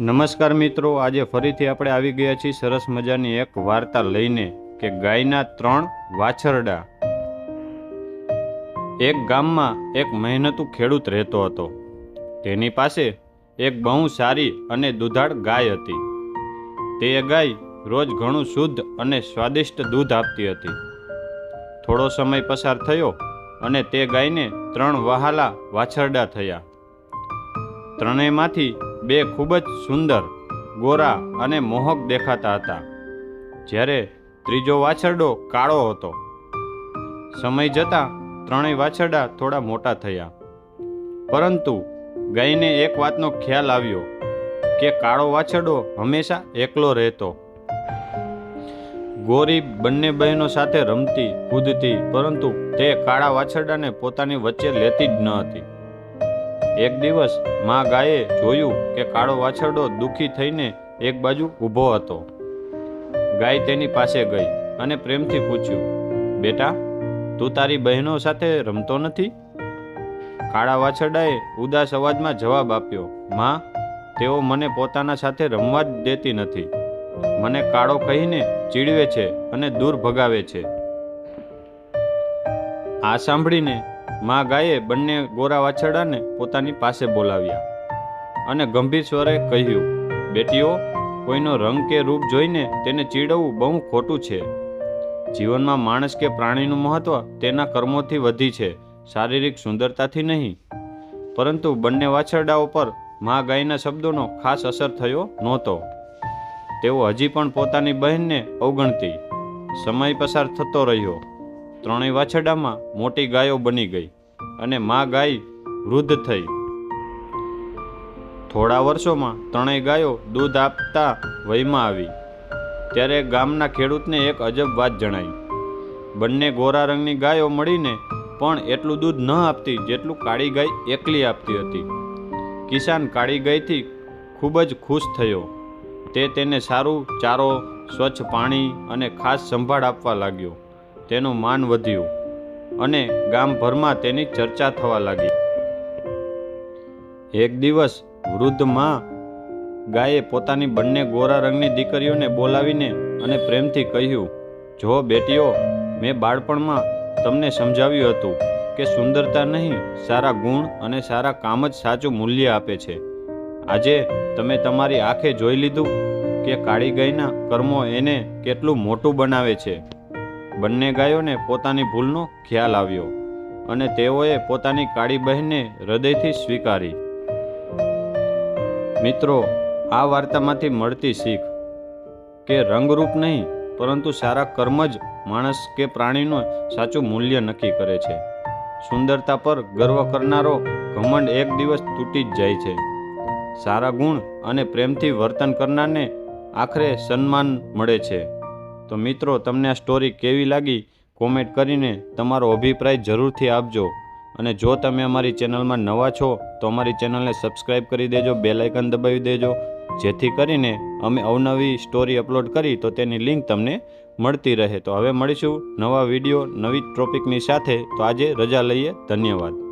નમસ્કાર મિત્રો, આજે ફરીથી આપણે આવી ગયા છીએ સરસ મજાની એક વાર્તા લઈને કે ગાયના ત્રણ વાછરડા. એક ગામમાં એક મહેનતુ ખેડૂત રહેતો હતો. તેની પાસે એક બહુ સારી અને દુધાળ ગાય હતી. તે ગાય રોજ ઘણું શુદ્ધ અને સ્વાદિષ્ટ દૂધ આપતી હતી. થોડો સમય પસાર થયો અને તે ગાયને ત્રણ વહાલા વાછરડા થયા. ત્રણેયમાંથી બે ખૂબ જ સુંદર, ગોરા અને મોહક દેખાતા હતા. જ્યારે ત્રીજો વાછરડો કાળો હતો. સમય જતાં ત્રણેય વાછરડા થોડા મોટા થયા. પરંતુ ગાયને એક વાતનો ખ્યાલ આવ્યો કે કાળો વાછરડો હંમેશા એકલો રહેતો. ગોરી બંને બહેનો સાથે રમતી, કૂદતી, પરંતુ તે કાળા વાછરડાને પોતાની વચ્ચે લેતી જ ન હતી. એક દિવસ મા ગાયે જોયું કે કાળો વાછરડો દુઃખી થઈને એક બાજુ ઊભો હતો. ગાય તેની પાસે ગઈ અને પ્રેમથી પૂછ્યું, બેટા, તું તારી બહેનો સાથે રમતો નથી? કાળા વાછરડાએ ઉદાસ અવાજમાં જવાબ આપ્યો, માં, તેઓ મને પોતાના સાથે રમવા જ દેતી નથી. મને કાળો કહીને ચીડવે છે અને દૂર ભગાવે છે. આ સાંભળીને મા ગાયે બંને ગોરા વાછરડાને પોતાની પાસે બોલાવ્યા અને ગંભીર સ્વરે કહ્યું, બેટીઓ, કોઈનો રંગ કે રૂપ જોઈને તેને ચીડવવું બહુ ખોટું છે. જીવનમાં માણસ કે પ્રાણીનું મહત્વ તેના કર્મોથી વધી છે, શારીરિક સુંદરતાથી નહીં. પરંતુ બંને વાછરડાઓ પર મા ગાયના શબ્દોનો ખાસ અસર થયો નહોતો. તેઓ હજી પણ પોતાની બહેનને અવગણતી. સમય પસાર થતો રહ્યો. ત્રણેય વાછરડામાં મોટી ગાયો બની ગઈ અને મા ગાય વૃદ્ધ થઈ. થોડા વર્ષોમાં ત્રણેય ગાયો દૂધ આપતા વયમાં આવી. ત્યારે ગામના ખેડૂતને એક અજબ વાત જણાઈ. બંને ગોરા રંગની ગાયો મળીને પણ એટલું દૂધ ન આપતી જેટલું કાળી ગાય એકલી આપતી હતી. કિસાન કાળી ગાયથી ખૂબ જ ખુશ થયો. તે તેને સારું ચારો, સ્વચ્છ પાણી અને ખાસ સંભાળ આપવા લાગ્યો. તેનું માન વધ્યું અને ગામભરમાં તેની ચર્ચા થવા લાગી. એક દિવસ વૃદ્ધમાં ગાયે પોતાની બંને ગોરા રંગની દીકરીઓને બોલાવીને અને પ્રેમથી કહ્યું, જો બેટીઓ, મેં બાળપણમાં તમને સમજાવ્યું હતું કે સુંદરતા નહીં, સારા ગુણ અને સારા કામ જ સાચું મૂલ્ય આપે છે. આજે તમે તમારી આંખે જોઈ લીધું કે કાળી ગાયના કર્મો એને કેટલું મોટું બનાવે છે. બંને ગાયોને પોતાની ભૂલનો ખ્યાલ આવ્યો અને તેઓએ પોતાની કાળી બહેનને હૃદયથી સ્વીકારી. મિત્રો, આ વાર્તામાંથી મળતી શીખ કે રંગરૂપ નહીં, પરંતુ સારા કર્મ જ માણસ કે પ્રાણીનું સાચું મૂલ્ય નક્કી કરે છે. સુંદરતા પર ગર્વ કરનારો ઘમંડ એક દિવસ તૂટી જ જાય છે. સારા ગુણ અને પ્રેમથી વર્તન કરનારને આખરે સન્માન મળે છે. તો મિત્રો, તમને આ સ્ટોરી કેવી લાગી? કોમેન્ટ કરીને તમારો અભિપ્રાય જરૂરથી આપજો. અને જો તમે અમારી ચેનલમાં નવા છો, તો અમારી ચેનલને સબસ્ક્રાઈબ કરી દેજો બેલાઇકન દબાવી દેજો, જેથી કરીને અમે અવનવી સ્ટોરી અપલોડ કરી તો તેની લિંક તમને મળતી રહે. તો હવે મળીશું નવા વીડિયો નવી ટોપિકની સાથે. તો આજે રજા લઈએ. ધન્યવાદ.